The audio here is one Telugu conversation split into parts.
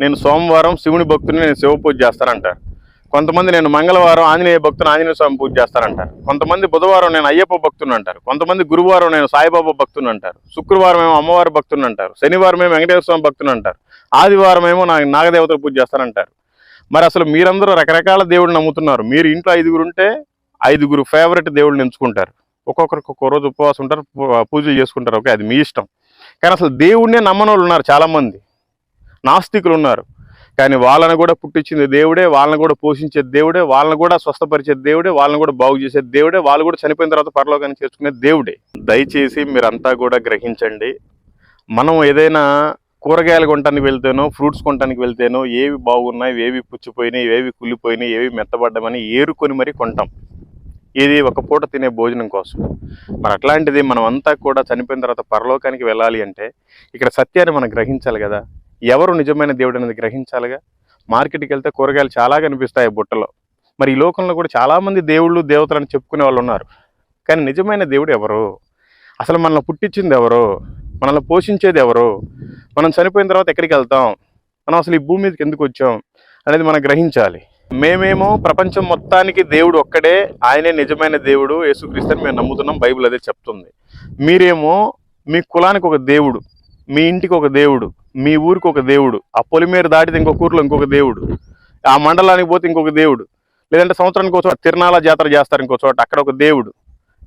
నేను సోమవారం శివుని భక్తుని నేను శివ పూజ చేస్తానంటారు. కొంతమంది నేను మంగళవారం ఆంజనేయ భక్తుని ఆంజనేయ స్వామి పూజ చేస్తానంటారు. కొంతమంది బుధవారం నేను అయ్యప్ప భక్తుని అంటారు. కొంతమంది గురువారం నేను సాయిబాబా భక్తుని అంటారు. శుక్రవారం ఏమో అమ్మవారి భక్తుని అంటారు. శనివారం ఏమో వెంకటేశ్వర స్వామి భక్తుని అంటారు. ఆదివారం ఏమో నా నాగదేవతల పూజ చేస్తానంటారు. మరి అసలు మీరందరూ రకరకాల దేవుడిని నమ్ముతున్నారు. మీరు ఇంట్లో ఐదుగురు ఉంటే ఐదుగురు ఫేవరెట్ దేవుడిని ఎంచుకుంటారు. ఒక్కొక్కరికి ఒక్కో రోజు ఉపవాసం ఉంటారు పూ- పూజలు చేసుకుంటారు. ఓకే అది మీ ఇష్టం. కానీ అసలు దేవుడినే నమ్మని వాళ్ళు ఉన్నారు చాలామంది. నాస్తికులు ఉన్నారు కానీ వాళ్ళని కూడా పుట్టించింది దేవుడే వాళ్ళని కూడా పోషించే దేవుడే వాళ్ళని కూడా స్వస్థపరిచే దేవుడే వాళ్ళని కూడా బాగు చేసే దేవుడే వాళ్ళు కూడా చనిపోయిన తర్వాత పరలోకాన్ని చేర్చుకునే దేవుడే. దయచేసి మీరంతా కూడా గ్రహించండి. మనం ఏదైనా కూరగాయలు కొనడానికి వెళ్తేనో ఫ్రూట్స్ కొనడానికి వెళ్తేనో ఏవి బాగున్నాయి ఏవి పుచ్చిపోయినాయి ఏవి కుళ్ళిపోయినాయి ఏవి మెత్తబడ్డమని ఏరుకొని మరీ కొంటాం. ఇది ఒక పూట తినే భోజనం కోసం. మరి అట్లాంటిది మనం అంతా కూడా చనిపోయిన తర్వాత పరలోకానికి వెళ్ళాలి అంటే ఇక్కడ సత్యాన్ని మనం గ్రహించాలి కదా. ఎవరు నిజమైన దేవుడు అనేది గ్రహించాలిగా? మార్కెట్కి వెళ్తే కూరగాయలు చాలా కనిపిస్తాయి బుట్టలో. మరి ఈ లోకంలో కూడా చాలామంది దేవుళ్ళు దేవతలు అని చెప్పుకునే వాళ్ళు ఉన్నారు. కానీ నిజమైన దేవుడు ఎవరు? అసలు మనల్ని పుట్టించింది ఎవరు? మనల్ని పోషించేది ఎవరు? మనం చనిపోయిన తర్వాత ఎక్కడికి వెళ్తాం? మనం అసలు ఈ భూమి మీదకి ఎందుకు వచ్చాం? అనేది మనం గ్రహించాలి. మేమేమో ప్రపంచం మొత్తానికి దేవుడు ఒక్కడే. ఆయనే నిజమైన దేవుడు. యేసుక్రీస్తు అని మేము నమ్ముతున్నాం. బైబిల్ అదే చెప్తుంది. మీరేమో మీ కులానికి ఒక దేవుడు. మీ ఇంటికి ఒక దేవుడు. మీ ఊరికి ఒక దేవుడు. ఆ పొలిమేరు దాటితే ఇంకొక ఊర్లో ఇంకొక దేవుడు. ఆ మండలానికి పోతే ఇంకొక దేవుడు. లేదంటే సంవత్సరానికి ఒక చోట జాతర చేస్తారు ఇంకో చోట అక్కడ ఒక దేవుడు.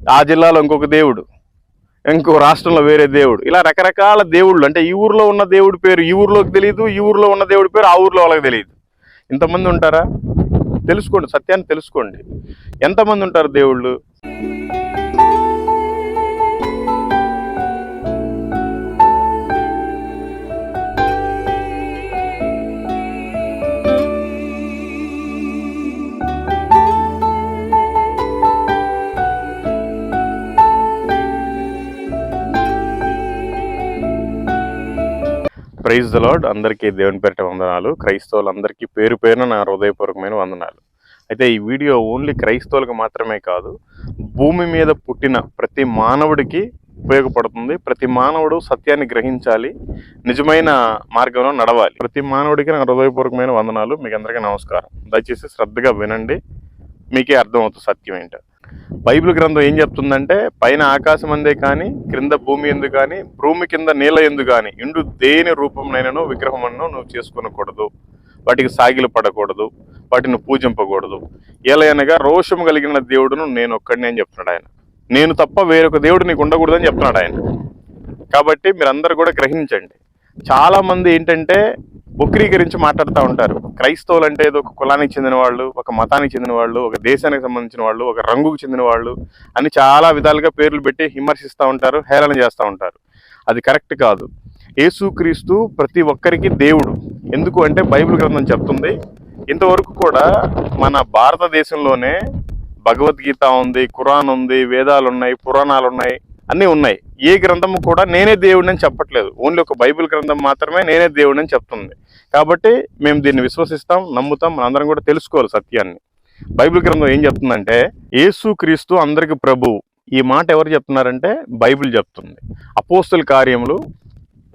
ఆ జిల్లాలో ఇంకొక దేవుడు. ఇంకో రాష్ట్రంలో వేరే దేవుడు. ఇలా రకరకాల దేవుళ్ళు. అంటే ఈ ఊర్లో ఉన్న దేవుడి పేరు ఈ ఊర్లోకి తెలియదు ఈ ఊర్లో ఉన్న దేవుడి పేరు ఆ ఊర్లో వాళ్ళకి తెలియదు ఇంతమంది ఉంటారా? తెలుసుకోండి సత్యాన్ని తెలుసుకోండి. ఎంతమంది ఉంటారు దేవుళ్ళు? ప్రైజ్ ద లార్డ్ అందరికీ దేవుని పేరిట వందనాలు. క్రైస్తవులందరికీ పేరు పేరున నా హృదయపూర్వకమైన వందనాలు. అయితే ఈ వీడియో ఓన్లీ క్రైస్తవులకు మాత్రమే కాదు భూమి మీద పుట్టిన ప్రతి మానవుడికి ఉపయోగపడుతుంది. ప్రతి మానవుడు సత్యాన్ని గ్రహించాలి. నిజమైన మార్గంలో నడవాలి. ప్రతి మానవుడికి నా హృదయపూర్వకమైన వందనాలు. మీకు అందరికీ నమస్కారం. దయచేసి శ్రద్ధగా వినండి. మీకే అర్థమవుతుంది సత్యం ఏంటో. బైబిల్ గ్రంథం ఏం చెప్తుందంటే పైన ఆకాశం అందే కానీ క్రింద భూమి ఎందు కానీ భూమి కింద నీళ్ళ ఎందు కానీ ఇండు దేని రూపంనైనను విగ్రహమును నువ్వు చేసుకునకూడదు. వాటికి సాగిలు పడకూడదు వాటిని పూజింపకూడదు. ఎలయనగా రోషము కలిగిన దేవుడును నేను ఒక్కడిని అని చెప్తున్నాడు ఆయన. నేను తప్ప వేరొక దేవుడు నీకు ఉండకూడదని చెప్తున్నాడు ఆయన. కాబట్టి మీరందరూ కూడా గ్రహించండి. చాలామంది ఏంటంటే ఏంటంటే వక్రీకరించి మాట్లాడుతూ ఉంటారు. క్రైస్తవులు అంటే ఏదో ఒక కులానికి చెందిన వాళ్ళు ఒక మతానికి చెందిన వాళ్ళు ఒక దేశానికి సంబంధించిన వాళ్ళు ఒక రంగుకు చెందిన వాళ్ళు అని చాలా విధాలుగా పేర్లు పెట్టి విమర్శిస్తూ ఉంటారు హేళన చేస్తూ ఉంటారు. అది కరెక్ట్ కాదు. యేసుక్రీస్తు ప్రతి ఒక్కరికి దేవుడు. ఎందుకు అంటే బైబిల్ గ్రంథం చెప్తుంది ఇంతవరకు కూడా మన భారతదేశంలోనే భగవద్గీత ఉంది ఖురాన్ ఉంది వేదాలు ఉన్నాయి పురాణాలు ఉన్నాయి. అన్నీ ఉన్నాయి. ఏ గ్రంథము కూడా నేనే దేవుడిని చెప్పట్లేదు. ఓన్లీ ఒక బైబిల్ గ్రంథం మాత్రమే నేనే దేవుడిని అని చెప్తుంది. కాబట్టి మేము దీన్ని విశ్వసిస్తాం నమ్ముతాం మనందరం కూడా తెలుసుకోవాలి సత్యాన్ని. బైబిల్ గ్రంథం ఏం చెప్తుందంటే యేసు క్రీస్తు అందరికి ప్రభువు. ఈ మాట ఎవరు చెప్తున్నారంటే బైబిల్ చెప్తుంది. అపోస్తుల కార్యములు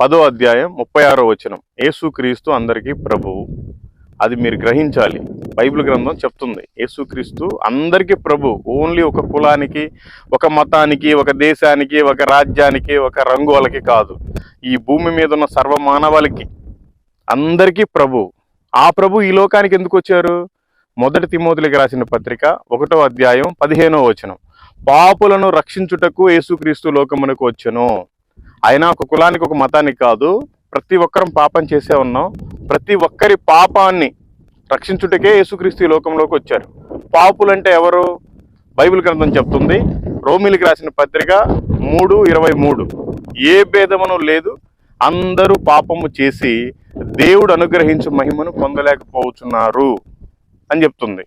పదో అధ్యాయం ముప్పై ఆరో వచనం. యేసు క్రీస్తు అందరికీ ప్రభువు. అది మీరు గ్రహించాలి. బైబిల్ గ్రంథం చెప్తుంది. యేసుక్రీస్తు అందరికీ ప్రభు ఓన్లీ ఒక కులానికి ఒక మతానికి ఒక దేశానికి ఒక రాజ్యానికి ఒక రంగు వాళ్ళకి కాదు. ఈ భూమి మీద ఉన్న సర్వ మానవాళికి అందరికీ ప్రభు. ఆ ప్రభు ఈ లోకానికి ఎందుకు వచ్చారు? మొదటి తిమోతులకి రాసిన పత్రిక ఒకటో అధ్యాయం పదిహేనో వచనం. పాపులను రక్షించుటకు యేసుక్రీస్తు లోకమునకు వచ్చను. అయినా ఒక కులానికి ఒక మతానికి కాదు ప్రతి ఒక్కరం పాపం చేసే ఉన్నాం. ప్రతి ఒక్కరి పాపాన్ని రక్షించుటకే యేసుక్రీస్తు ఈ లోకంలోకి వచ్చారు. పాపులంటే ఎవరు? బైబిల్ గ్రంథం చెప్తుంది. రోమిలికి రాసిన పత్రిక మూడు ఇరవై మూడు. ఏ భేదమనం లేదు. అందరూ పాపము చేసి దేవుడు అనుగ్రహించు మహిమను పొందలేకపోతున్నారు అని చెప్తుంది.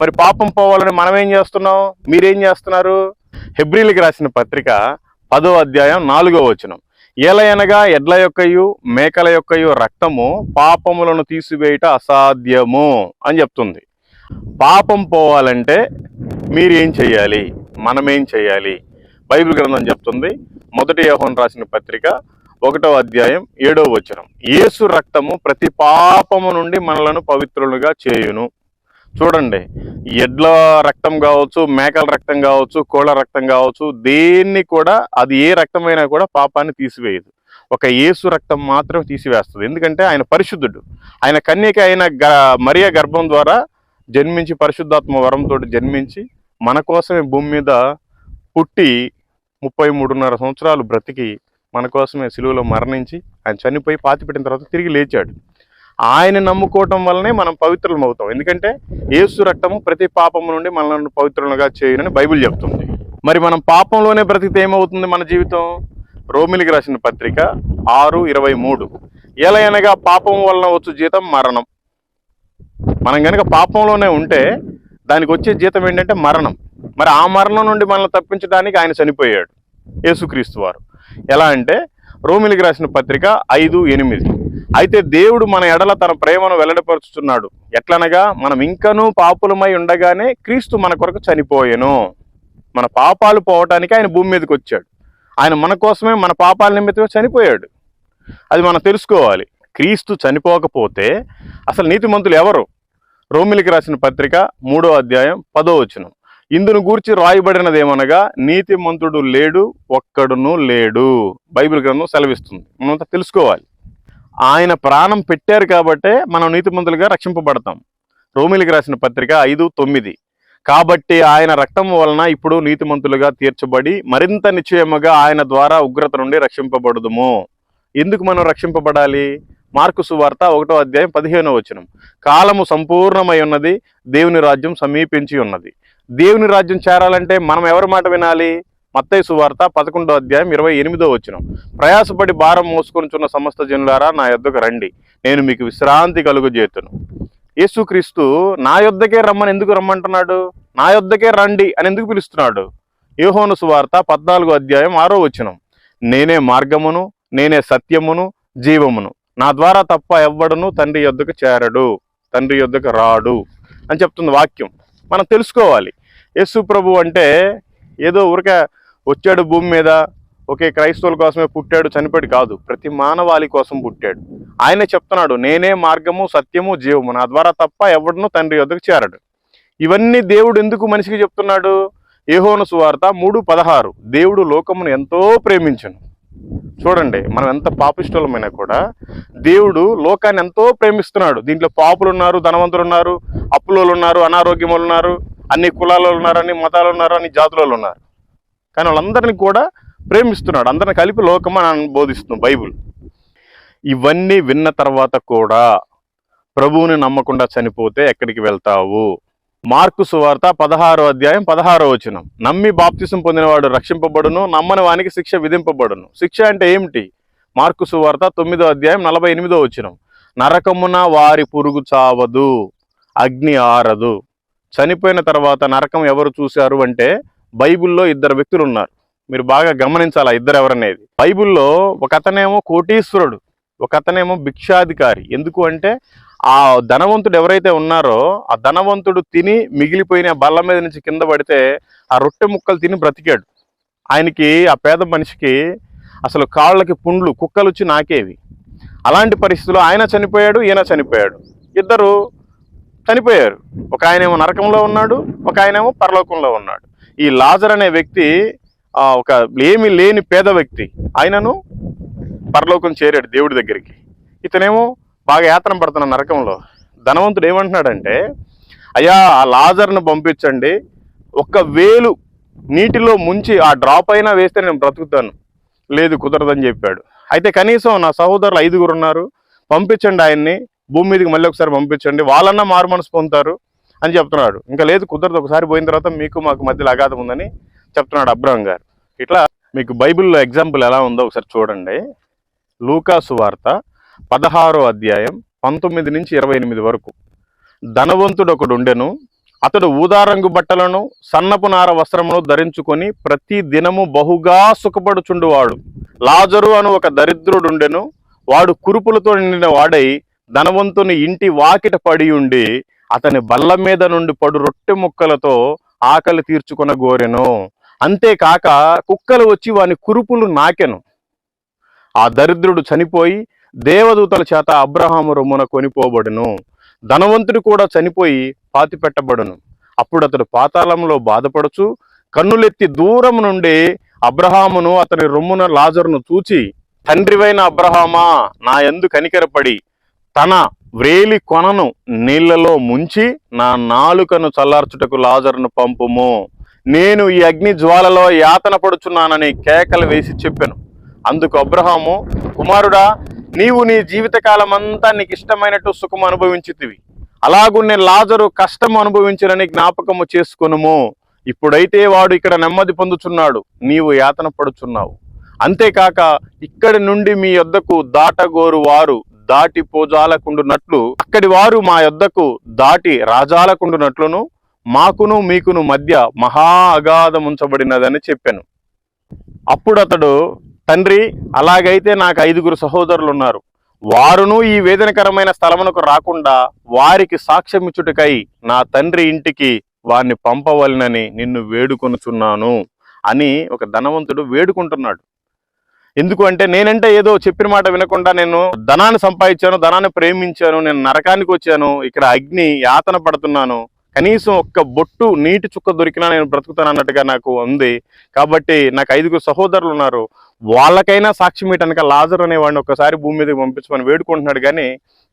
మరి పాపం పోవాలని మనం ఏం చేస్తున్నాం? మీరేం చేస్తున్నారు? హెబ్రిల్కి రాసిన పత్రిక పదో అధ్యాయం నాలుగో వచనం. ఏలయనగా ఎడ్ల యొక్కయు మేకల యొక్కయు రక్తము పాపములను తీసివేయట అసాధ్యము అని చెప్తుంది. పాపం పోవాలంటే మీరేం చేయాలి? మనమేం చేయాలి? బైబిల్ గ్రంథం చెప్తుంది. మొదటి యోహన్ రాసిన పత్రిక ఒకటో అధ్యాయం ఏడో వచనం. యేసు రక్తము ప్రతి పాపము నుండి మనలను పవిత్రులుగా చేయును. చూడండి ఎడ్ల రక్తం కావచ్చు మేకల రక్తం కావచ్చు కోళ్ళ రక్తం కావచ్చు దేన్ని కూడా అది ఏ రక్తమైనా కూడా పాపాన్ని తీసివేయదు. ఒక యేసు రక్తం మాత్రం తీసివేస్తుంది. ఎందుకంటే ఆయన పరిశుద్ధుడు. ఆయన కన్యక అయిన గ మరియ గర్భం ద్వారా జన్మించి పరిశుద్ధాత్మ వరంతో జన్మించి మన కోసమే భూమి మీద పుట్టి ముప్పై మూడున్నర సంవత్సరాలు బ్రతికి మన కోసమే సిలువలో మరణించి ఆయన చనిపోయి పాతిపెట్టిన తర్వాత తిరిగి లేచాడు. ఆయన నమ్ముకోవటం వల్లనే మనం పవిత్రులం అవుతాం. ఎందుకంటే యేసు రక్తము ప్రతి పాపము నుండి మనల్ని పవిత్రులుగా చేయనని బైబిల్ చెప్తుంది. మరి మనం పాపంలోనే బ్రతికితే ఏమవుతుంది మన జీవితం? రోమిలికి రాసిన పత్రిక ఆరు ఇరవై మూడు. ఎలయనగా పాపం వలన వచ్చు జీతం మరణం. మనం కనుక పాపంలోనే ఉంటే దానికి వచ్చే జీతం ఏంటంటే మరణం. మరి ఆ మరణం నుండి మనల్ని తప్పించడానికి ఆయన చనిపోయాడు. యేసుక్రీస్తు వారు. ఎలా అంటే రోమిలికి రాసిన పత్రిక ఐదు ఎనిమిది. అయితే దేవుడు మన ఎడల తన ప్రేమను వెల్లడిపరుచుతున్నాడు ఎట్లనగా మనం ఇంకనూ పాపులమై ఉండగానే క్రీస్తు మన కొరకు చనిపోయెను. మన పాపాలు పోవటానికి ఆయన భూమి మీదకి వచ్చాడు. ఆయన మన కోసమే మన పాపాల నిమిత్తమే చనిపోయాడు. అది మనం తెలుసుకోవాలి. క్రీస్తు చనిపోకపోతే అసలు నీతిమంతులు ఎవరు? రోమిలికి రాసిన పత్రిక మూడో అధ్యాయం పదో వచనం. ఇందును గూర్చి రాయబడినదేమనగా నీతిమంతుడు లేడు ఒక్కడును లేడు. బైబిల్ గ్రంథం సెలవిస్తుంది. మనంతా తెలుసుకోవాలి. ఆయన ప్రాణం పెట్టారు కాబట్టే మనం నీతిమంతులుగా రక్షింపబడతాం. రోమిలికి రాసిన పత్రిక ఐదు తొమ్మిది. కాబట్టి ఆయన రక్తం వలన ఇప్పుడు నీతిమంతులుగా తీర్చబడి మరింత నిశ్చయముగా ఆయన ద్వారా ఉగ్రత నుండి రక్షింపబడదుము. ఎందుకు మనం రక్షింపబడాలి? మార్కు సువార్త ఒకటో అధ్యాయం పదిహేనో వచనం. కాలము సంపూర్ణమై ఉన్నది దేవుని రాజ్యం సమీపించి ఉన్నది. దేవుని రాజ్యం చేరాలంటే మనం ఎవరి మాట వినాలి? మత్తయ్య సువార్త పదకొండో అధ్యాయం ఇరవై ఎనిమిదో వచ్చిన ప్రయాసపడి భారం మోసుకొనిచున్న సమస్త జనులారా నా యొద్దకు రండి. నేను మీకు విశ్రాంతి కలుగుజేతును. యేసుక్రీస్తు నా యొద్దకే రమ్మని ఎందుకు రమ్మంటున్నాడు? నా యొద్దకే రండి అని ఎందుకు పిలుస్తున్నాడు? యోహోను సువార్త పద్నాలుగో అధ్యాయం ఆరో వచ్చినం నేనే మార్గమును నేనే సత్యమును జీవమును. నా ద్వారా తప్ప ఎవ్వడును తండ్రి యొద్దకు చేరడు తండ్రి యొద్దకు రాడు అని చెప్తుంది వాక్యం. మనం తెలుసుకోవాలి. యేసు ప్రభు అంటే ఏదో ఊరికే వచ్చాడు భూమి మీద ఒకే క్రైస్తవుల కోసమే పుట్టాడు చనిపోయాడు కాదు. ప్రతి మానవాళి కోసం పుట్టాడు. ఆయనే చెప్తున్నాడు నేనే మార్గము సత్యము జీవము. నా ద్వారా తప్ప ఎవడును తండ్రి యొద్దకు చేరడు. ఇవన్నీ దేవుడు ఎందుకు మనిషికి చెప్తున్నాడు? ఏహోను సువార్త మూడు పదహారు. దేవుడు లోకమును ఎంతో ప్రేమించను. చూడండి మనం ఎంత పాపిష్టలమైనా కూడా దేవుడు లోకాన్ని ఎంతో ప్రేమిస్తున్నాడు. దీంట్లో పాపులు ఉన్నారు ధనవంతులు ఉన్నారు అప్పులోళ్ళు ఉన్నారు అనారోగ్యములు ఉన్నారు అన్ని కులాలలో ఉన్నారు అన్ని మతాలు ఉన్నారు అన్ని జాతులలో ఉన్నారు కానీ వాళ్ళందరినీ కూడా ప్రేమిస్తున్నాడు. అందరిని కలిపి లోకమని అని బోధిస్తుంది బైబుల్. ఇవన్నీ విన్న తర్వాత కూడా ప్రభువుని నమ్మకుండా చనిపోతే ఎక్కడికి వెళ్తావు? మార్కు సువార్త పదహారో అధ్యాయం పదహారో వచనం. నమ్మి బాప్తిసం పొందినవాడు రక్షింపబడును నమ్మని వానికి శిక్ష విధింపబడును. శిక్ష అంటే ఏమిటి? మార్కు సువార్త తొమ్మిదో అధ్యాయం నలభై ఎనిమిదో వచనం. నరకమున వారి పురుగు చావదు అగ్ని ఆరదు. చనిపోయిన తర్వాత నరకం ఎవరు చూశారు అంటే బైబుల్లో ఇద్దరు వ్యక్తులు ఉన్నారు మీరు బాగా గమనించాలి ఇద్దరు ఎవరనేది బైబిల్లో ఒక అతనేమో కోటీశ్వరుడు ఒక అతనేమో భిక్షాధికారి. ఎందుకు అంటే ఆ ధనవంతుడు ఎవరైతే ఉన్నారో ఆ ధనవంతుడు తిని మిగిలిపోయిన బల్ల మీద నుంచి కింద పడితే ఆ రొట్టె ముక్కలు తిని బ్రతికాడు. ఆయనకి ఆ పేద మనిషికి అసలు కాళ్ళకి పుండ్లు కుక్కలు వచ్చి నాకేవి. అలాంటి పరిస్థితుల్లో ఆయన చనిపోయాడు ఈయన చనిపోయాడు. ఇద్దరు చనిపోయారు. ఒక ఆయనేమో నరకంలో ఉన్నాడు ఒక ఆయనేమో పరలోకంలో ఉన్నాడు. ఈ లాజర్ అనే వ్యక్తి ఒక ఏమి లేని పేద వ్యక్తి. ఆయనను పరలోకం చేరాడు దేవుడి దగ్గరికి. ఇతనేమో బాగా యాతన పడుతున్న నరకంలో. ధనవంతుడు ఏమంటున్నాడంటే అయ్యా ఆ లాజర్ను పంపించండి. ఒక్క వేలు నీటిలో ముంచి ఆ డ్రాప్ అయినా వేస్తే నేను బ్రతుకుతాను. లేదు కుదరదని చెప్పాడు. అయితే కనీసం నా సహోదరులు ఐదుగురు ఉన్నారు. పంపించండి ఆయన్ని. భూమి మీదకి మళ్ళీ ఒకసారి పంపించండి. వాళ్ళన్నా మారు మనసు పొందుతారు. అని చెప్తున్నాడు. ఇంకా లేదు కుదరదు ఒకసారి పోయిన తర్వాత మీకు మాకు మధ్యలో అగాధం ఉందని చెప్తున్నాడు అబ్రహం గారు. ఇట్లా మీకు బైబిల్లో ఎగ్జాంపుల్ ఎలా ఉందో ఒకసారి చూడండి. లూకాసు వార్త పదహారో అధ్యాయం పంతొమ్మిది నుంచి ఇరవై ఎనిమిది వరకు. ధనవంతుడు ఒకడు ఉండెను అతడు ఊదారంగు బట్టలను సన్నపు నార వస్త్రమును ధరించుకొని ప్రతి దినము బహుగా సుఖపడుచుండువాడు. లాజరు అను ఒక దరిద్రుడుండెను వాడు కురుపులతో నిండిన వాడై ధనవంతుని ఇంటి వాకిట పడి ఉండి అతని బల్ల మీద నుండి పడు రొట్టె ముక్కలతో ఆకలి తీర్చుకొన గోరెను. అంతేకాక కుక్కలు వచ్చి వాని కురుపులు నాకెను. ఆ దరిద్రుడు చనిపోయి దేవదూతల చేత అబ్రహాము రొమ్మున కొనిపోబడును. ధనవంతుడు కూడా చనిపోయి పాతిపెట్టబడును అప్పుడు అతడు పాతాళంలో బాధపడుచు కన్నులెత్తి దూరం నుండి అబ్రహామును అతని రొమ్మున లాజరును చూచి తండ్రివైన అబ్రహామా నా ఎందు కనికరపడి తన వ్రేలి కొనను నీళ్ళలో ముంచి నా నాలుకను చల్లార్చుటకు లాజరును పంపుము. నేను ఈ అగ్ని జ్వాలలో యాతన పడుచున్నానని కేకలు వేసి చెప్పాను. అందుకు అబ్రహాము కుమారుడా నీవు నీ జీవితకాలమంతా నీకు ఇష్టమైనట్టు సుఖం అనుభవించితివి. అలాగున్నే లాజరు కష్టం అనుభవించినని జ్ఞాపకము చేసుకొనుము. ఇప్పుడైతే వాడు ఇక్కడ నెమ్మది పొందుచున్నాడు నీవు యాతన పడుచున్నావు. అంతేకాక ఇక్కడి నుండి మీ యొద్దకు దాటగోరు వారు దాటి పోజాలకుండునట్లు అక్కడి వారు మా యొద్దకు దాటి రాజాలకుండునట్లును మాకును మీకును మధ్య మహా అగాధం ఉంచబడినదని చెప్పాను. అప్పుడు అతడు తండ్రి అలాగైతే నాకు ఐదుగురు సహోదరులు ఉన్నారు వారును ఈ వేదనకరమైన స్థలమునకు రాకుండా వారికి సాక్ష్యమిచ్చుటకై నా తండ్రి ఇంటికి వారిని పంపవలనని నిన్ను వేడుకొనుచున్నాను అని ఒక ధనవంతుడు వేడుకుంటున్నాడు. ఎందుకు అంటే నేనంటే ఏదో చెప్పిన మాట వినకుండా నేను ధనాన్ని సంపాదించాను ధనాన్ని ప్రేమించాను నేను నరకానికి వచ్చాను ఇక్కడ అగ్ని యాతన పడుతున్నాను కనీసం ఒక్క బొట్టు నీటి చుక్క దొరికినా నేను బ్రతుకుతాను అన్నట్టుగా నాకు ఉంది. కాబట్టి నాకు ఐదుగురు సహోదరులు ఉన్నారు. వాళ్ళకైనా సాక్షి ఇవ్వటానికి లాజర్ అనేవాడిని ఒక్కసారి భూమి మీదకి పంపించమని వేడుకుంటున్నాడు కానీ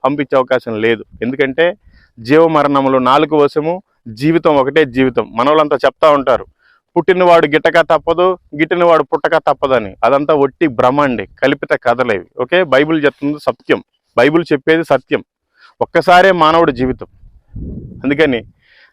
పంపించే అవకాశం లేదు. ఎందుకంటే జీవ మరణములు నాలుగు వశము జీవితం ఒకటే జీవితం. మనోళ్ళంతా చెప్తా ఉంటారు పుట్టినవాడు గిట్టక తప్పదు గిట్టినవాడు పుట్టక తప్పదని. అదంతా ఒట్టి భ్రమ అండి. కల్పిత కథలేవి ఓకే? బైబిల్ చెప్తుంది సత్యం. బైబిల్ చెప్పేది సత్యం. ఒక్కసారే మానవుడి జీవితం. అందుకని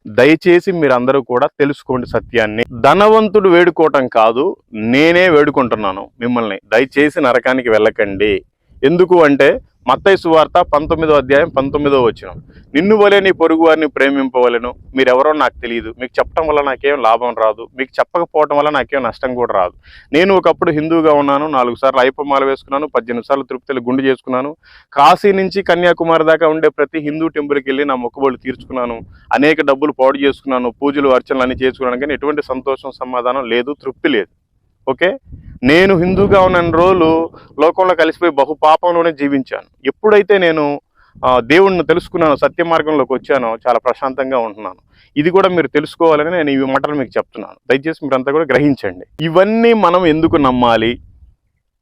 దయచేసి మీరందరూ కూడా తెలుసుకోండి సత్యాన్ని. ధనవంతుడు వేడుకోవటం కాదు నేనే వేడుకుంటున్నాను మిమ్మల్ని. దయచేసి నరకానికి వెళ్ళకండి. ఎందుకు అంటే మత్తయి సువార్త పంతొమ్మిదో అధ్యాయం పంతొమ్మిదో వచ్చిన నిన్ను వలే నీ పొరుగు వారిని ప్రేమింపవలను. మీరెవరో నాకు తెలియదు మీకు చెప్పడం వల్ల నాకేం లాభం రాదు. మీకు చెప్పకపోవడం వల్ల నాకేం నష్టం కూడా రాదు. నేను ఒకప్పుడు హిందూగా ఉన్నాను. నాలుగు సార్లు అయ్యప్పమాల వేసుకున్నాను. పద్దెనిమిది సార్లు తిరుపతిలో గుండు చేసుకున్నాను. కాశీ నుంచి కన్యాకుమారి దాకా ఉండే ప్రతి హిందూ టెంపుల్కి వెళ్ళి నా మొక్కుబడులు తీర్చుకున్నాను. అనేక డబ్బులు పాడు చేసుకున్నాను. పూజలు అర్చనలు అన్ని చేసుకున్నాను. కానీ ఎటువంటి సంతోషం సమాధానం లేదు. తృప్తి లేదు. ఓకే? నేను హిందూగా ఉన్న రోజులు లోకంలో కలిసిపోయి బహు పాపంలోనే జీవించాను. ఎప్పుడైతే నేను దేవుణ్ణి తెలుసుకున్నాను సత్య మార్గంలోకి వచ్చానో చాలా ప్రశాంతంగా ఉంటున్నాను. ఇది కూడా మీరు తెలుసుకోవాలని నేను ఈ మాటలు మీకు చెప్తున్నాను. దయచేసి మీరంతా కూడా గ్రహించండి. ఇవన్నీ మనం ఎందుకు నమ్మాలి?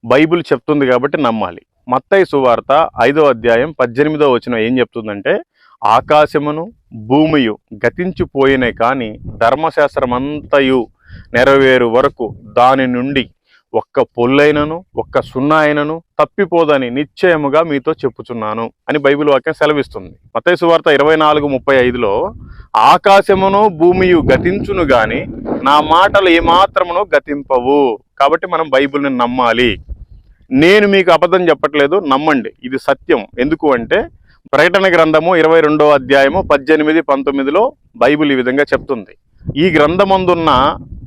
బైబిల్ చెప్తుంది కాబట్టి నమ్మాలి. మత్తయి సువార్త ఐదో అధ్యాయం పద్దెనిమిదో వచ్చిన ఏం చెప్తుందంటే ఆకాశమును భూమియు గతించిపోయినే కానీ ధర్మశాస్త్రమంతయు నెరవేరు వరకు దాని నుండి ఒక్క పొల్లైనను ఒక్క సున్నా అయినను తప్పిపోదని నిశ్చయముగా మీతో చెప్పుచున్నాను అని బైబిల్ వాక్యం సెలవిస్తుంది. మత్తయి వార్త ఇరవై నాలుగు ముప్పై ఐదులో ఆకాశమును భూమియు గతించును గాని నా మాటలు ఏమాత్రమును గతింపవు. కాబట్టి మనం బైబిల్ని నమ్మాలి. నేను మీకు అబద్ధం చెప్పట్లేదు నమ్మండి. ఇది సత్యం. ఎందుకు అంటే ప్రకటన గ్రంథము ఇరవై రెండో అధ్యాయము పద్దెనిమిది పంతొమ్మిదిలో బైబిల్ ఈ విధంగా చెప్తుంది. ఈ గ్రంథమందున్న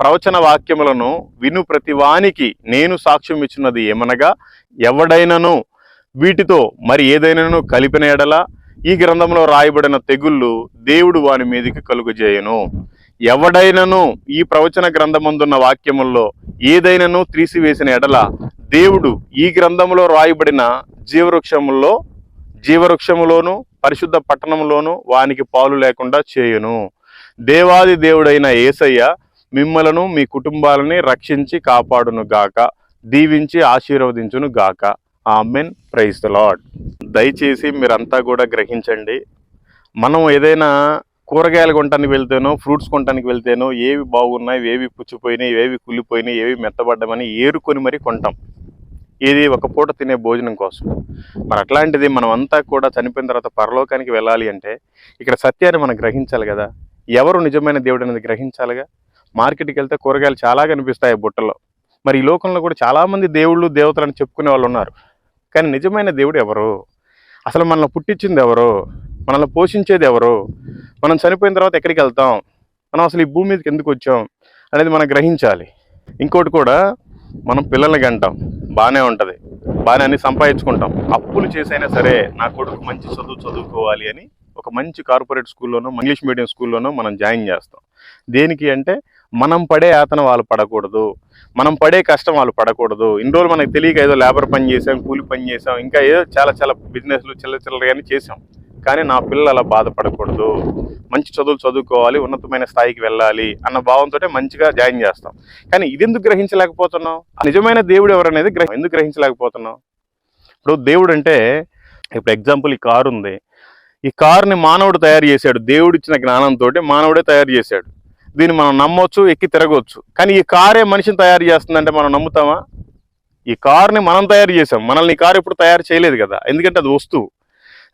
ప్రవచన వాక్యములను విను ప్రతి వానికి నేను సాక్ష్యం ఇచ్చినది ఏమనగా ఎవడైనను వీటితో మరి ఏదైనాను కలిపిన ఎడల ఈ గ్రంథంలో రాయబడిన తెగుళ్ళు దేవుడు వాని మీదకి కలుగజేయను. ఎవడైనను ఈ ప్రవచన గ్రంథమందున్న వాక్యముల్లో ఏదైనాను తీసివేసిన ఎడల దేవుడు ఈ గ్రంథంలో రాయబడిన జీవవృక్షములో జీవవృక్షములోను పరిశుద్ధ పట్టణంలోను వానికి పాలు లేకుండా చేయును. దేవాది దేవుడైన ఏసయ్య మిమ్మలను మీ కుటుంబాలని రక్షించి కాపాడును గాక దీవించి ఆశీర్వదించును గాక. ఆమెన్. ప్రైజ్ ద లాడ్ దయచేసి మీరంతా కూడా గ్రహించండి. మనం ఏదైనా కూరగాయలు కొనటానికి వెళ్తేనో ఫ్రూట్స్ కొనడానికి వెళ్తేనో ఏవి బాగున్నాయి ఏవి పుచ్చిపోయినాయి ఏవి కుళ్ళిపోయినాయి ఏవి మెత్తబడ్డమని ఏరుకొని మరీ కొంటాం. ఇది ఒక పూట తినే భోజనం కోసం. మరి అట్లాంటిది మనం అంతా కూడా చనిపోయిన తర్వాత పరలోకానికి వెళ్ళాలి అంటే ఇక్కడ సత్యాన్ని మనం గ్రహించాలి కదా. ఎవరు నిజమైన దేవుడు అనేది గ్రహించాలిగా? మార్కెట్కి వెళ్తే కూరగాయలు చాలా కనిపిస్తాయి బుట్టలో. మరి ఈ లోకంలో కూడా చాలామంది దేవుళ్ళు దేవతలు అని చెప్పుకునే వాళ్ళు ఉన్నారు. కానీ నిజమైన దేవుడు ఎవరు? అసలు మనల్ని పుట్టించింది ఎవరు? మనల్ని పోషించేది ఎవరు? మనం చనిపోయిన తర్వాత ఎక్కడికి వెళ్తాం? మనం అసలు ఈ భూమి మీదకి ఎందుకు వచ్చాం? అనేది మనం గ్రహించాలి. ఇంకోటి కూడా మనం పిల్లల్ని గంటాం. బాగానే ఉంటుంది. బాగానే అన్ని సంపాదించుకుంటాం. అప్పులు చేసైనా సరే నా కొడుకు మంచి చదువు చదువుకోవాలి అని ఒక మంచి కార్పొరేట్ స్కూల్లోనో ఇంగ్లీష్ మీడియం స్కూల్లోనో మనం జాయిన్ చేస్తాం. దేనికి అంటే మనం పడే యాతన వాళ్ళు పడకూడదు. మనం పడే కష్టం వాళ్ళు పడకూడదు. ఇన్ని రోజులు మనకు తెలియక ఏదో లేబర్ పని చేసాం కూలి పని చేసాం ఇంకా ఏదో చాలా చాలా బిజినెస్లు చిల్లర చిల్లరగానే చేసాం కానీ నా పిల్లలు అలా బాధపడకూడదు. మంచి చదువులు చదువుకోవాలి ఉన్నతమైన స్థాయికి వెళ్ళాలి అన్న భావంతో మంచిగా జాయిన్ చేస్తాం. కానీ ఇది ఎందుకు గ్రహించలేకపోతున్నాం నిజమైన దేవుడు ఎవరనేది గ్రహ ఎందుకు గ్రహించలేకపోతున్నాం ఇప్పుడు దేవుడు అంటే ఇప్పుడు ఎగ్జాంపుల్ ఈ కారు ఉంది. ఈ కారుని మానవుడు తయారు చేశాడు. దేవుడు ఇచ్చిన జ్ఞానంతో మానవుడే తయారు చేశాడు. దీన్ని మనం నమ్మొచ్చు ఎక్కి తిరగవచ్చు కానీ ఈ కారే మనిషిని తయారు చేస్తుందంటే మనం నమ్ముతామా? ఈ కారుని మనం తయారు చేసాం మనల్ని ఈ కారు ఎప్పుడు తయారు చేయలేదు కదా. ఎందుకంటే అది వస్తువు.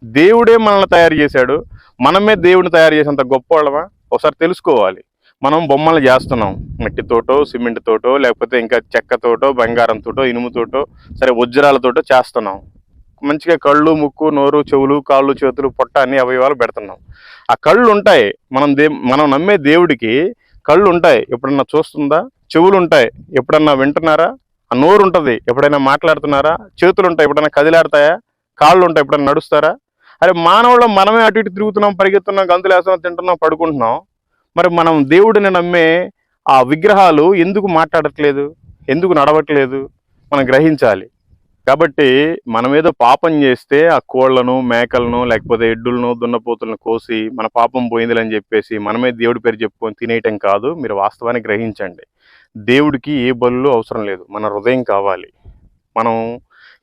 దేవుడే మనల్ని తయారు చేశాడు. మనమే దేవుడిని తయారు చేసేంత గొప్పవాళ్ళమా? ఒకసారి తెలుసుకోవాలి. మనం బొమ్మలు చేస్తున్నాం. మట్టితోటో సిమెంట్ తోటో లేకపోతే ఇంకా చెక్కతోటో బంగారంతోటో ఇనుముతోటో సరే వజ్రాలతోటో చేస్తున్నాం. మంచిగా కళ్ళు ముక్కు నోరు చెవులు కాళ్ళు చేతులు పొట్ట అన్ని అవయవాలు పెడుతున్నాం. ఆ కళ్ళు ఉంటాయి. మనం దే మనం నమ్మే దేవుడికి కళ్ళు ఉంటాయి. ఎప్పుడన్నా చూస్తుందా? చెవులు ఉంటాయి. ఎప్పుడన్నా వింటున్నారా? ఆ నోరు ఉంటుంది. ఎప్పుడైనా మాట్లాడుతున్నారా? చేతులు ఉంటాయి. ఎప్పుడైనా కదిలాడతాయా? కాళ్ళు ఉంటాయి. ఎప్పుడైనా నడుస్తారా? అరే మానవుడు మనమే అటు ఇటు తిరుగుతున్నాం పరిగెత్తున్నాం గంతులు వేస్తున్నాం తింటున్నాం పడుకుంటున్నాం. మరి మనం దేవుడిని నమ్మే ఆ విగ్రహాలు ఎందుకు మాట్లాడట్లేదు? ఎందుకు నడవట్లేదు? మనం గ్రహించాలి. కాబట్టి మనం ఏదో పాపం చేస్తే ఆ కోళ్ళను మేకలను లేకపోతే ఎడ్డులను దున్నపోతులను కోసి మన పాపం పోయిందిలని చెప్పేసి మనమే దేవుడి పేరు చెప్పుకొని తినేయటం కాదు మీరు వాస్తవాన్ని గ్రహించండి. దేవుడికి ఏ బలు అవసరం లేదు మన హృదయం కావాలి. మనం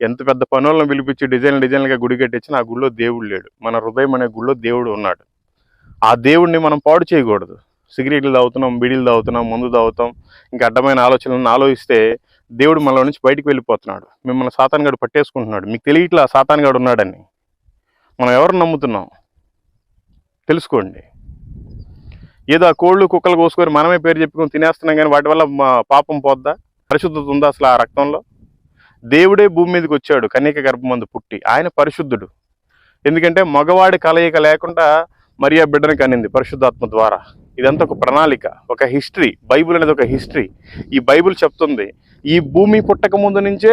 ఎంత పెద్ద పనులను పిలిపించి డిజైన్ డిజైన్లుగా గుడి కట్టించిన ఆ గుడిలో దేవుడు లేడు. మన హృదయం అనే గుడిలో దేవుడు ఉన్నాడు. ఆ దేవుడిని మనం పాడు చేయకూడదు. సిగరెట్లు తాగుతున్నాం బీడీలు తాగుతున్నాం మందు తాగుతాం ఇంకా అడ్డమైన ఆలోచనలను ఆలోచిస్తే దేవుడు మనలో నుంచి బయటికి వెళ్ళిపోతున్నాడు. మిమ్మల్ని సాతాన్గాడు పట్టేసుకుంటున్నాడు. మీకు తెలియట్లా సాతాన్గాడు ఉన్నాడని. మనం ఎవరు నమ్ముతున్నాం? తెలుసుకోండి. ఏదో ఆ కోళ్ళు కుక్కలు కోసుకొని మనమే పేరు చెప్పుకొని తినేస్తున్నాం కానీ వాటి వల్ల మా పాపం పోద్దా? పరిశుద్ధత ఉందా అసలు ఆ రక్తంలో? దేవుడే భూమి మీదకి వచ్చాడు. కన్యక గర్భమందు పుట్టి ఆయన పరిశుద్ధుడు. ఎందుకంటే మగవాడి కలయిక లేకుండా మరియా బిడ్డని కనింది పరిశుద్ధాత్మ ద్వారా. ఇదంతా ఒక ప్రణాళిక ఒక హిస్టరీ బైబిల్ అనేది ఒక హిస్టరీ. ఈ బైబిల్ చెప్తుంది ఈ భూమి పుట్టక ముందు నుంచే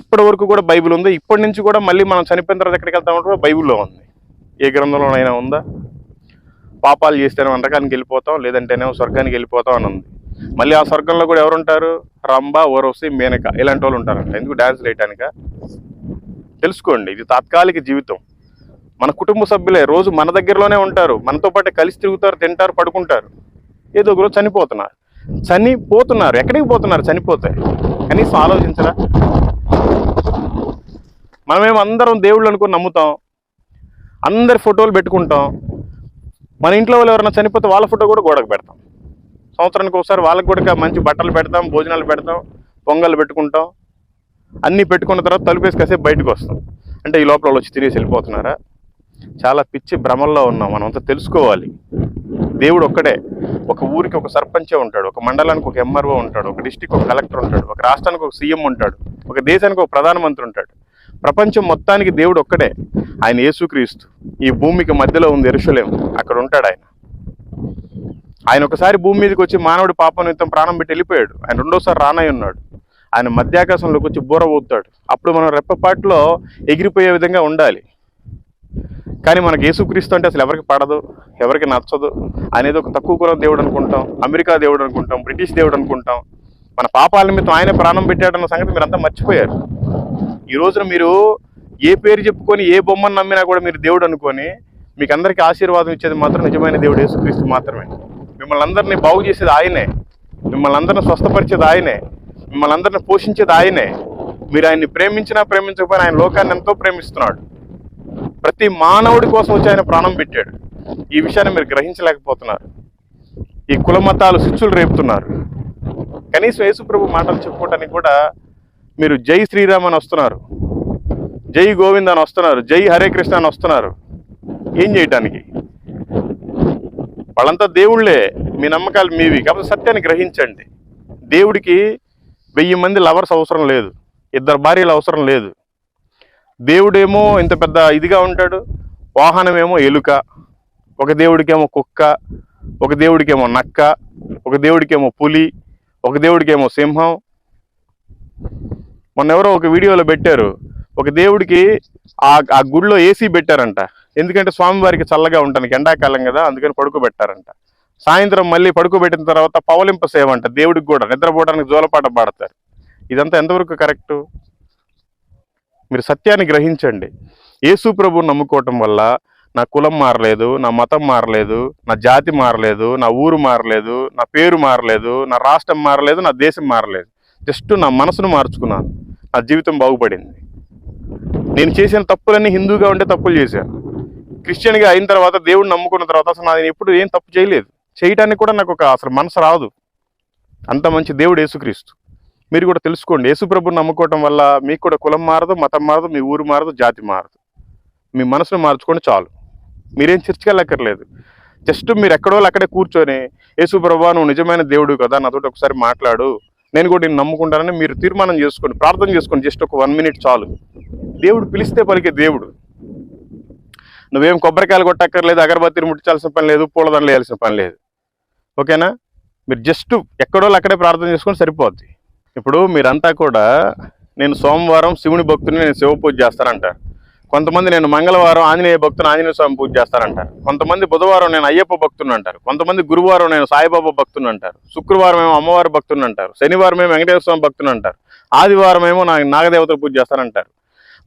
ఇప్పటి వరకు కూడా బైబిల్ ఉంది. ఇప్పటి నుంచి కూడా మళ్ళీ మనం చనిపోయిన తర్వాత ఎక్కడికి వెళ్తామంటే కూడా బైబిల్లో ఉంది. ఏ గ్రంథంలోనైనా ఉందా? పాపాలు చేస్తేనే వంటకానికి వెళ్ళిపోతాం లేదంటేనేమో స్వర్గానికి వెళ్ళిపోతాం అని ఉంది. మళ్ళీ ఆ స్వర్గంలో కూడా ఎవరుంటారు? రంబ రంభ మేనక ఇలాంటి వాళ్ళు ఉంటారంట. ఎందుకు డ్యాన్స్ వేయటానిక? తెలుసుకోండి ఇది తాత్కాలిక జీవితం. మన కుటుంబ సభ్యులే రోజు మన దగ్గరలోనే ఉంటారు. మనతో పాటు కలిసి తిరుగుతారు తింటారు పడుకుంటారు. ఏదో ఒకరోజు చనిపోతున్నారు. చనిపోతున్నారు ఎక్కడికి పోతున్నారు? చనిపోతే. కనీసం ఆలోచించరా? మనమేమో అందరం దేవుళ్ళు అనుకుని నమ్ముతాం. అందరి ఫోటోలు పెట్టుకుంటాం. మన ఇంట్లో వాళ్ళు ఎవరైనా చనిపోతే వాళ్ళ ఫోటో కూడా గోడకు పెడతాం. సంవత్సరానికి ఒకసారి వాళ్ళకి కూడా మంచి బట్టలు పెడతాం భోజనాలు పెడతాం పొంగల్ పెట్టుకుంటాం. అన్నీ పెట్టుకున్న తర్వాత తలుపేసి కాసేపు బయటకు వస్తాం. అంటే ఈ లోపల వాళ్ళు వచ్చి తిరిగి వెళ్ళిపోతున్నారా? చాలా పిచ్చి భ్రమల్లో ఉన్నాం మనమంతా తెలుసుకోవాలి. దేవుడు ఒక్కడే. ఒక ఊరికి ఒక సర్పంచే ఉంటాడు ఒక మండలానికి ఒక ఎంఆర్ఓ ఉంటాడు ఒక డిస్టిక్ ఒక కలెక్టర్ ఉంటాడు ఒక రాష్ట్రానికి ఒక సీఎం ఉంటాడు ఒక దేశానికి ఒక ప్రధానమంత్రి ఉంటాడు. ప్రపంచం మొత్తానికి దేవుడు ఒక్కడే. ఆయన యేసుక్రీస్తు. ఈ భూమికి మధ్యలో ఉంది ఎరుషలేం. అక్కడ ఉంటాడు ఆయన. ఆయన ఒకసారి భూమి మీదకి వచ్చి మానవుడి పాప నిమిత్తం ప్రాణం పెట్టి వెళ్ళిపోయాడు. ఆయన రెండోసారి రానై ఉన్నాడు. ఆయన మధ్యాకాశంలోకి వచ్చి బూర ఊపుతాడు అప్పుడు మనం రెప్పపాట్లో ఎగిరిపోయే విధంగా ఉండాలి. కానీ మనకు యేసుక్రీస్తు అంటే అసలు ఎవరికి పడదు ఎవరికి నచ్చదు అనేది ఒక తక్కువ కులం దేవుడు అనుకుంటాం అమెరికా దేవుడు అనుకుంటాం బ్రిటిష్ దేవుడు అనుకుంటాం. మన పాపాల నిమిత్తం ఆయన ప్రాణం పెట్టాడన్న సంగతి మీరంతా మర్చిపోయారు. ఈ రోజున మీరు ఏ పేరు చెప్పుకొని ఏ బొమ్మను నమ్మినా కూడా మీరు దేవుడు అనుకొని మీకు అందరికీ ఆశీర్వాదం ఇచ్చేది మాత్రం నిజమైన దేవుడు యేసుక్రీస్తు మాత్రమే. మిమ్మల్ని అందరినీ బాగు చేసేది ఆయనే. మిమ్మల్ని అందరిని స్వస్థపరిచేది ఆయనే. మిమ్మల్ని అందరిని పోషించేది ఆయనే. మీరు ఆయన్ని ప్రేమించినా ప్రేమించకపోయినా ఆయన లోకాన్ని ఎంతో ప్రేమిస్తున్నాడు. ప్రతి మానవుడి కోసం వచ్చి ఆయన ప్రాణం పెట్టాడు. ఈ విషయాన్ని మీరు గ్రహించలేకపోతున్నారు. ఈ కుల మతాలు శిక్షులు రేపుతున్నారు. కనీసం యేసుప్రభు మాటలు చెప్పుకోవటానికి కూడా మీరు జై శ్రీరామ్ అని వస్తున్నారు. జై గోవింద్ అని వస్తున్నారు. జై హరే కృష్ణ అని వస్తున్నారు. ఏం చేయటానికి? వాళ్ళంతా దేవుళ్ళే. మీ నమ్మకాలు మీవి. కాబట్టి సత్యాన్ని గ్రహించండి. దేవుడికి వెయ్యి మంది లవర్స్ అవసరం లేదు. ఇద్దరు భార్యలు అవసరం లేదు. దేవుడేమో ఇంత పెద్ద ఇదిగా ఉంటాడు వాహనమేమో ఎలుక ఒక దేవుడికేమో కుక్క ఒక దేవుడికేమో నక్క ఒక దేవుడికేమో పులి ఒక దేవుడికేమో సింహం. మొన్న ఎవరో ఒక వీడియోలో పెట్టారు ఒక దేవుడికి ఆ ఆ గుడిలో ఏసీ పెట్టారంట. ఎందుకంటే స్వామివారికి చల్లగా ఉండడానికి ఎండాకాలం కదా అందుకని పడుకోబెట్టారంట. సాయంత్రం మళ్ళీ పడుకోబెట్టిన తర్వాత పవలింప సేవ అంట దేవుడికి కూడా నిద్రపోవడానికి జోలపాట పాడతారు. ఇదంతా ఎంతవరకు కరెక్టు? మీరు సత్యాన్ని గ్రహించండి. యేసు ప్రభువుని నమ్ముకోవటం వల్ల నా కులం మారలేదు నా మతం మారలేదు నా జాతి మారలేదు నా ఊరు మారలేదు నా పేరు మారలేదు నా రాష్ట్రం మారలేదు నా దేశం మారలేదు. జస్ట్ నా మనసును మార్చుకున్నాను. నా జీవితం బాగుపడింది. నేను చేసిన తప్పులన్నీ హిందూగా ఉంటే తప్పులు చేశాను. క్రిస్టియన్గా అయిన తర్వాత దేవుడిని నమ్ముకున్న తర్వాత అసలు నేను ఎప్పుడు ఏం తప్పు చేయలేదు. చేయడానికి కూడా నాకు ఒక అసలు మనసు రాదు. అంత మంచి దేవుడు యేసుక్రీస్తు. మీరు కూడా తెలుసుకోండి. యేసుప్రభుని నమ్ముకోవటం వల్ల మీకు కూడా కులం మారదు మతం మారదు మీ ఊరు మారదు జాతి మారదు. మీ మనసును మార్చుకోండి చాలు. మీరేం చర్చికి వెళ్ళక్కర్లేదు జస్ట్ మీరు ఎక్కడో అక్కడే కూర్చొని యేసు ప్రభా నువ్వు నిజమైన దేవుడు కదా నాతోటి ఒకసారి మాట్లాడు. నేను కూడా నేను నమ్ముకుంటానని మీరు తీర్మానం చేసుకోండి ప్రార్థన చేసుకోండి జస్ట్ ఒక వన్ మినిట్ చాలు. దేవుడు పిలిస్తే పలికే దేవుడు. నువ్వేం కొబ్బరికాయలు కొట్టక్కర్లేదు అగరబత్తిని ముట్టించాల్సిన పని లేదు పూలదండలు వేయాల్సిన పని లేదు. ఓకేనా? మీరు జస్ట్ ఎక్కడో అక్కడే ప్రార్థన చేసుకొని సరిపోద్ది. ఇప్పుడు మీరంతా కూడా నేను సోమవారం శివుని భక్తుని నేను శివ పూజ చేస్తానంటారు కొంతమంది నేను మంగళవారం ఆంజనేయ భక్తుని ఆంజనేయ స్వామి పూజ చేస్తారంటారు. కొంతమంది బుధవారం నేను అయ్యప్ప భక్తుని అంటారు. కొంతమంది గురువారం నేను సాయిబాబా భక్తుని అంటారు. శుక్రవారం ఏమో అమ్మవారి భక్తుని అంటారు. శనివారం ఏమో వెంకటేశ్వర స్వామి భక్తుని అంటారు. ఆదివారం ఏమో నా నాగదేవతలు పూజ చేస్తానంటారు.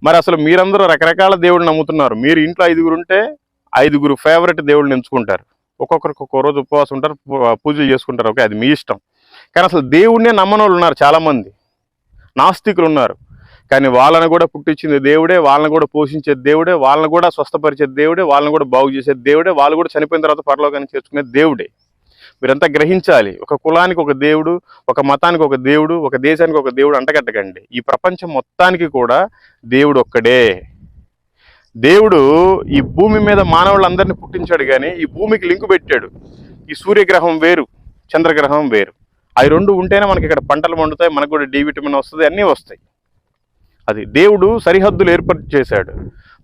మరి అసలు మీరందరూ రకరకాల దేవుడిని నమ్ముతున్నారు. మీరు ఇంట్లో ఐదుగురు ఉంటే ఐదుగురు ఫేవరెట్ దేవుడిని ఎంచుకుంటారు. ఒక్కొక్కరికి ఒక్కో రోజు ఉపవాసం ఉంటారు పూ- పూజలు చేసుకుంటారు. ఓకే అది మీ ఇష్టం. కానీ అసలు దేవుడినే నమ్మని వాళ్ళు ఉన్నారు చాలామంది. నాస్తికులు ఉన్నారు కానీ వాళ్ళని కూడా పుట్టించింది దేవుడే వాళ్ళని కూడా పోషించే దేవుడే వాళ్ళని కూడా స్వస్థపరిచే దేవుడే వాళ్ళని కూడా బాగు చేసే దేవుడే వాళ్ళు కూడా చనిపోయిన తర్వాత పరలోకాన్ని చేర్చుకునే దేవుడే. మీరంతా గ్రహించాలి. ఒక కులానికి ఒక దేవుడు ఒక మతానికి ఒక దేవుడు ఒక దేశానికి ఒక దేవుడు అంటగట్టకండి. ఈ ప్రపంచం మొత్తానికి కూడా దేవుడు ఒక్కడే. దేవుడు ఈ భూమి మీద మానవులందరినీ పుట్టించాడు కానీ ఈ భూమికి లింకు పెట్టాడు. ఈ సూర్యగ్రహం వేరు చంద్రగ్రహం వేరు. అవి రెండు ఉంటేనే మనకి ఇక్కడ పంటలు పండుతాయి మనకు కూడా డి విటమిన్ వస్తుంది అన్నీ వస్తాయి. అది దేవుడు సరిహద్దులు ఏర్పాటు చేశాడు.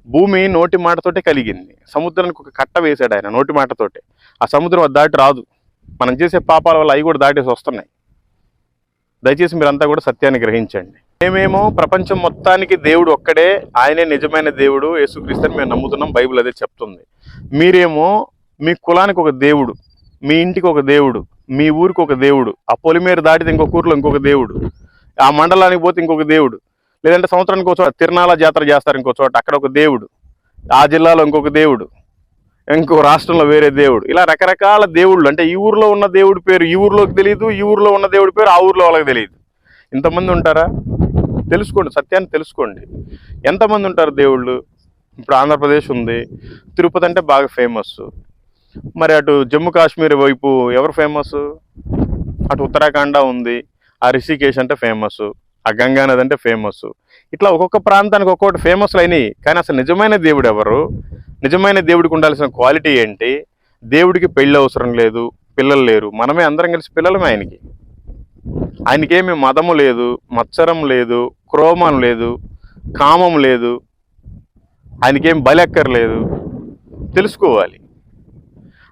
భూమి నోటి మాటతోటే కలిగింది. సముద్రానికి ఒక కట్ట వేశాడు ఆయన నోటి మాటతోటే. ఆ సముద్రం అది దాటి రాదు. మనం చేసే పాపాల వల్ల అవి కూడా దాటేసి వస్తున్నాయి. దయచేసి మీరంతా కూడా సత్యాన్ని గ్రహించండి. మేమేమో ప్రపంచం మొత్తానికి దేవుడు ఒక్కడే ఆయనే నిజమైన దేవుడు యేసుక్రీస్తుని మేము నమ్ముతున్నాం బైబిల్ అదే చెప్తుంది. మీరేమో మీ కులానికి ఒక దేవుడు మీ ఇంటికి ఒక దేవుడు మీ ఊరికి ఒక దేవుడు. ఆ పొలిమేర దాటితే ఇంకొక ఊర్లో ఇంకొక దేవుడు. ఆ మండలానికి పోతే ఇంకొక దేవుడు. లేదంటే సంవత్సరానికి ఒక చోట జాతర చేస్తారు ఇంకో చోట అక్కడ ఒక దేవుడు. ఆ జిల్లాలో ఇంకొక దేవుడు. ఇంకో రాష్ట్రంలో వేరే దేవుడు. ఇలా రకరకాల దేవుళ్ళు. అంటే ఈ ఊర్లో ఉన్న దేవుడి పేరు ఈ ఊర్లోకి తెలియదు ఈ ఊర్లో ఉన్న దేవుడి పేరు ఆ ఊర్లో వాళ్ళకి తెలియదు ఇంతమంది ఉంటారా? తెలుసుకోండి సత్యాన్ని తెలుసుకోండి. ఎంతమంది ఉంటారు దేవుళ్ళు? ఇప్పుడు ఆంధ్రప్రదేశ్ ఉంది. తిరుపతి అంటే బాగా ఫేమస్ మరి అటు జమ్మూ కాశ్మీర్ వైపు ఎవరు ఫేమస్ అటు ఉత్తరాఖండ ఉంది ఆ రిషికేష్ అంటే ఫేమస్ ఆ గంగా నది అంటే ఫేమస్ ఇట్లా ఒక్కొక్క ప్రాంతానికి ఒక్కొక్కటి ఫేమస్లు అయినాయి. కానీ అసలు నిజమైన దేవుడు ఎవరు? నిజమైన దేవుడికి ఉండాల్సిన క్వాలిటీ ఏంటి? దేవుడికి పెళ్ళి అవసరం లేదు పిల్లలు లేరు. మనమే అందరం కలిసి పిల్లలమే ఆయనకి. ఆయనకేమి మదము లేదు మత్సరం లేదు క్రోమం లేదు కామం లేదు. ఆయనకేం బలెక్కర్లేదు తెలుసుకోవాలి.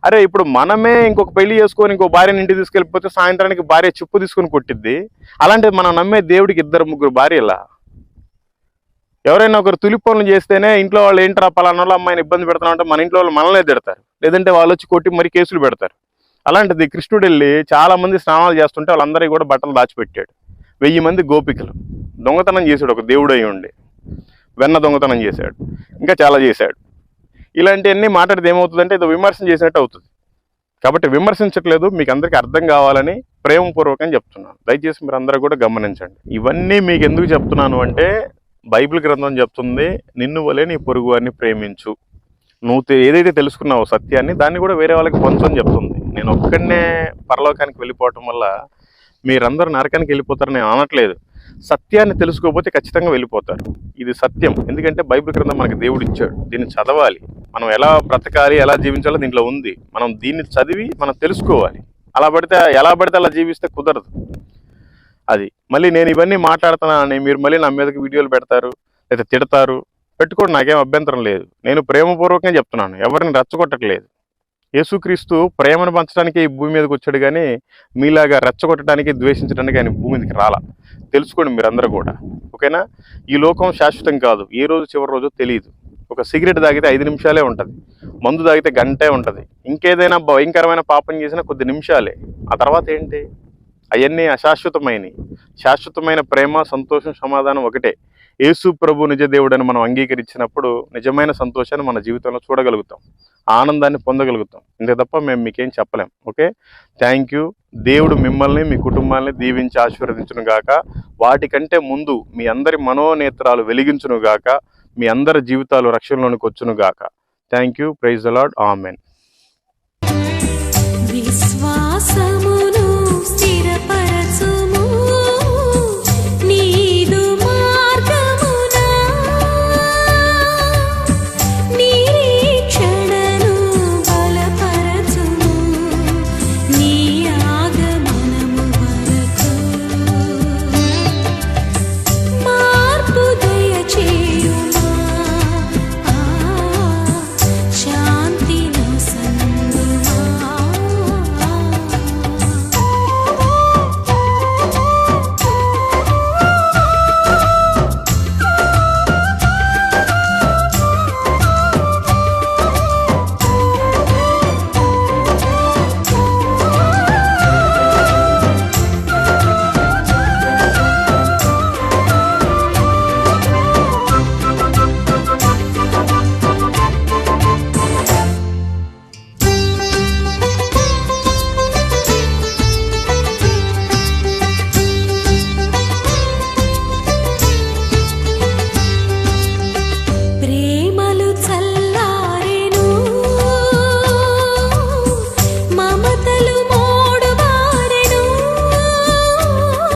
అరే ఇప్పుడు మనమే ఇంకొక పెళ్ళి చేసుకొని ఇంకో భార్యని ఇంటికి తీసుకెళ్ళిపోతే సాయంత్రానికి భార్య చెప్పు తీసుకొని కొట్టిద్ది. అలాంటిది మనం నమ్మే దేవుడికి ఇద్దరు ముగ్గురు భార్యలా? ఎవరైనా ఒకరు తులి పనులు చేస్తేనే ఇంట్లో వాళ్ళు ఏంటరా పలానా వాళ్ళ అమ్మాయిని ఇబ్బంది పెడుతున్నా అంటే మన ఇంట్లో వాళ్ళు మనల్నే తిడతారు. లేదంటే వాళ్ళు వచ్చి కొట్టి మరి కేసులు పెడతారు. అలాంటిది కృష్ణుడు వెళ్ళి చాలా మంది స్నానాలు చేస్తుంటే వాళ్ళందరికీ కూడా బట్టలు దాచిపెట్టాడు. వెయ్యి మంది గోపికలు. దొంగతనం చేశాడు ఒక దేవుడు అయి ఉండి. వెన్న దొంగతనం చేశాడు. ఇంకా చాలా చేశాడు. ఇలాంటివన్నీ మాట్లాడితే ఏమవుతుందంటే ఇది విమర్శన చేసినట్టు అవుతుంది. కాబట్టి విమర్శించట్లేదు మీకు అందరికీ అర్థం కావాలని ప్రేమపూర్వకం చెప్తున్నాను. దయచేసి మీరు అందరూ కూడా గమనించండి. ఇవన్నీ మీకు ఎందుకు చెప్తున్నాను అంటే బైబిల్ గ్రంథం చెప్తుంది నిన్ను వలే నీ పొరుగు వారిని ప్రేమించు. నువ్వు ఏదైతే తెలుసుకున్నావో సత్యాన్ని దాన్ని కూడా వేరే వాళ్ళకి పంచని చెప్తుంది. నేను ఒక్కడనే పరలోకానికి వెళ్ళిపోవటం వల్ల మీరందరూ నరకానికి వెళ్ళిపోతారని నేను అనట్లేదు. సత్యాన్ని తెలుసుకోకపోతే ఖచ్చితంగా వెళ్ళిపోతారు. ఇది సత్యం. ఎందుకంటే బైబిల్ గ్రంథం మనకి దేవుడు ఇచ్చాడు దీన్ని చదవాలి. మనం ఎలా బ్రతకాలి ఎలా జీవించాలో దీంట్లో ఉంది. మనం దీన్ని చదివి మనం తెలుసుకోవాలి. అలా పడితే ఎలా పడితే అలా జీవిస్తే కుదరదు. అది. మళ్ళీ నేను ఇవన్నీ మాట్లాడుతున్నానని మీరు మళ్ళీ నా మీదకి వీడియోలు పెడతారు లేదా తిడతారు పెట్టుకోండి నాకేం అభ్యంతరం లేదు. నేను ప్రేమపూర్వకంగా చెప్తున్నాను. ఎవరిని రెచ్చగొట్టట్లేదు. యేసుక్రీస్తు ప్రేమను పంచడానికి ఈ భూమి మీదకి వచ్చాడు కానీ మీలాగా రెచ్చగొట్టడానికి ద్వేషించడానికి ఆయన భూమి మీదకి రాలా. తెలుసుకోండి మీరందరూ కూడా ఓకేనా? ఈ లోకం శాశ్వతం కాదు ఏ రోజు చివరి రోజు తెలియదు ఒక సిగరెట్ తాగితే ఐదు నిమిషాలే ఉంటుంది మందు తాగితే గంటే ఉంటుంది. ఇంకేదైనా భయంకరమైన పాపం చేసినా కొద్ది నిమిషాలే. ఆ తర్వాత ఏంటి? అవన్నీ అశాశ్వతమైనవి శాశ్వతమైన ప్రేమ సంతోషం సమాధానం ఒకటే. యేసు ప్రభు నిజ దేవుడని మనం అంగీకరించినప్పుడు నిజమైన సంతోషాన్ని మన జీవితంలో చూడగలుగుతాం. ఆనందాన్ని పొందగలుగుతాం. ఇంతే తప్ప మేము మీకేం చెప్పలేం. ఓకే? Thank you. దేవుడు మిమ్మల్ని మీ కుటుంబాన్ని దీవించి ఆశీర్వదించును గాక. వాటికంటే ముందు మీ అందరి మనోనేత్రాలు వెలిగించును గాక. మీ అందరి జీవితాలు రక్షణలోనికి వచ్చును గాక. Thank you. Praise the Lord amen. విశ్వాస